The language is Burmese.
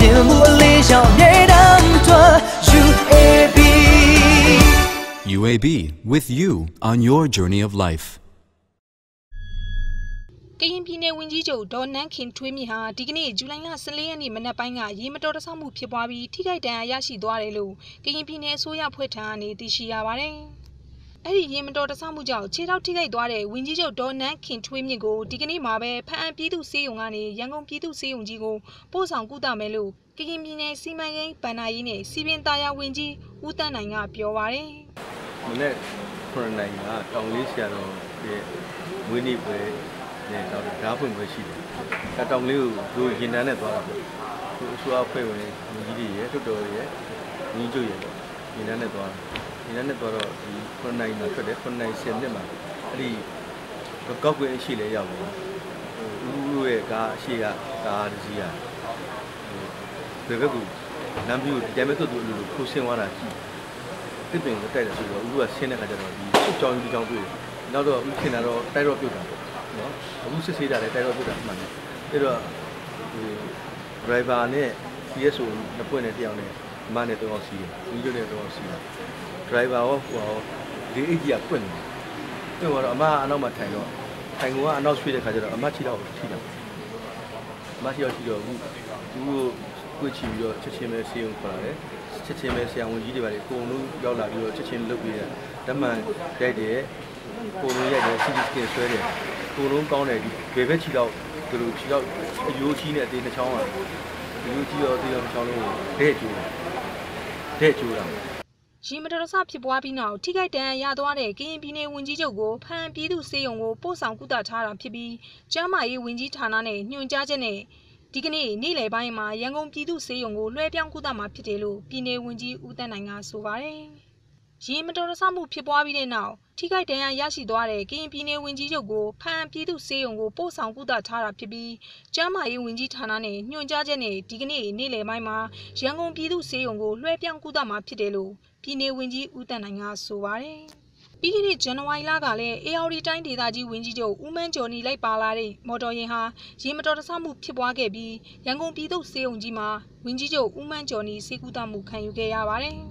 မြင်မှုအလေးရှောင်မြေတမ်းထွက် UAB UAB with you on your journey of life. ကရင်ပြည်နယ်ဝန်ကြီးချုပ်ဒေါ်နန်းခင်ထွေးမြင့်ဟာဒီကနေ့ဇူလိုင်လ14ရက်နေ့မနက်ပိုင်းကရေမတော်တဆမှုဖြစ်ပွားပြီးထိခိုက်ဒဏ်ရာရရှိသွားတယ်လို့ကရင်ပြည်နယ်အစိုးရဖွဲ့ထံကနေသိရှိရပါတယ်။ အဲ့ဒီရေမတော်တဆမှုကြောင့်ခြေထောက်ထိခိုက်သွားတဲ့ဝန်ကြီးချုပ်ဒေါ်နန်းခင်ထွေးမြင့်ကိုဒီကနေ့မှာပဲဖအံပြည်သူစေယုံကနေရန်ကုန်ပြည်သူစေယုံကြီးကိုပို့ဆောင်ကုသမယ်လို့ကရင်ပြည်နယ်စီမံကိန်းဗဏ္ဍာရေးနဲ့စီပင်သားယာဝန်ကြီးဦးတန်းနိုင်ကပြောပါတယ်။မနေ့9နိုင်ကတောင်လေးဆရာတော်ရဲ့မွေးနေ့ပွဲနဲ့တော့ဓာတ်ဖွင့်ပွဲရှိတယ်။အဲတောင်လေးကိုသူရင်တန်းနဲ့သွားတာပေါ့။သူအစိုးရဖွဲ့ဝင်ညီကြီးတွေရဲ့ထွတ်တော်ရဲ့ညီကျုပ်ရဲ့ ပေါ့။ရင်တန်းနဲ့သွားတာ။ရင်တန်းနဲ့သွားတော့ဒီ9နိုင်မှာထွက်တယ်9နိုင်10နှစ်မှာအဲ့ဒီကောက်ကွင်းအရှိလဲရောက်တယ်။ဟိုဦးဦးရဲ့ကားအရှိကကားတစ်စီးရ။ဟိုဘယ်ဘက်ကလမ်းပြူကြမ်းမဲ့သွတ်သူအလိုလိုခိုးဆင်းသွားတာရှိတယ်။တစ်ပင်ကိုတိုက်တယ်ဆိုတော့ဦးကဆင်းတဲ့ခါကျတော့ဒီစုကြောင်းကြီးကြောင်းတွေ့တယ်။နောက်တော့ဦးခင်တာတော့တိုက်တော့ပြုတ်တာပေါ့နော်။အခုစစ်ဆေးတာလည်းတိုက်တော့ပြုတ်တာမှန်တယ်။အဲ့တော့ဒီ driver နဲ့ CSO နှစ်ပွင့်နဲ့တယောက်နဲ့ ဒီမနဲ့တော့စီးတယ်။ဦးကျုပ်နဲ့တော့စီးတာ။ driver ရောဟိုရောဒီအိတ်ကြီးကပွင့်တယ်။ပွင့်သွားတော့အမကအနောက်မှာထိုင်တော့ထိုင်ကအနောက်ရွှေ့တဲ့ခါကျတော့အမချီတော့ထိတာ။အမချီတော့ထိတော့ဦးဦးကိုကိုချီပြီးတော့ချက်ချင်းပဲဆေးရုံခေါ်လာတယ်။ချက်ချင်းပဲဆရာဝန်ကြီးတွေပါလေအကုန်လုံးရောက်လာပြီးတော့ချက်ချင်းလုပ်ပြီးတာဓမ္မန်ရိုက်တယ်ပုံလုံးရိုက်တယ် CT scan ဆွဲတယ်ပုံလုံးကောင်းတယ်ဒီဘယ်ဘက်ခြေတော့သူတို့ခြေတော့အယိုးကြီးနဲ့အသေးနှချောင်းอ่ะအယိုးကြီးရောအသေးရောနှချောင်းလုံးကိုဒဲ့ကျိုးတာ ဒဲ့ကျိုးတာရီမတော်တဆဖြစ်ပွားပြီးနောက်ထိခိုက်ဒဏ်ရာရသွားတဲ့ကရင်ပြည်နယ်ဝန်ကြီးချုပ်ကိုဖမ်းပြည်သူစေယုံကိုပို့ဆောင်ကုသထားတာဖြစ်ပြီးကျန်းမာရေးဝန်ကြီးဌာနနဲ့ညွှန်ကြားချက်နဲ့ဒီကနေ့နေ့လယ်ပိုင်းမှာရန်ကုန်ပြည်သူစေယုံကိုလွှဲပြောင်းကုသမှာဖြစ်တယ်လို့ပြည်နယ်ဝန်ကြီးဦးတန်းနိုင်ကဆိုပါတယ်။ ရီမတော်တဆမှုဖြစ်ပွားပြီးတဲ့နောက်ထိခိုက်ဒဏ်ရာရရှိသွားတဲ့ကရင်ပြည်နယ်ဝန်ကြီးချုပ်ကိုဖမ်းပြည်သူစေယုံကိုပို့ဆောင်ကုသထားတာဖြစ်ပြီးကျန်းမာရေးဝန်ကြီးဌာနနဲ့ညွှန်ကြားချက်နဲ့ဒီကနေ့နေ့လယ်ပိုင်းမှာရန်ကုန်ပြည်သူစေယုံကိုလွှဲပြောင်းကုသမှာဖြစ်တယ်လို့ပြည်နယ်ဝန်ကြီးဦးတန်းနိုင်ကဆိုပါတယ်။ပြီးခဲ့တဲ့ဇန်နဝါရီလကလည်း AR တိုင်းဒေသကြီးဝင်းကြီးချုပ်ဦးမန်းကျော်နီလိုက်ပါလာတဲ့မော်တော်ယာဉ်ဟာရေမတော်တဆမှုဖြစ်ပွားခဲ့ပြီးရန်ကုန်ပြည်သူ့စေယုံကြီးမှာဝင်းကြီးချုပ်ဦးမန်းကျော်နီစေကူတာမှုခံယူခဲ့ရပါတယ်။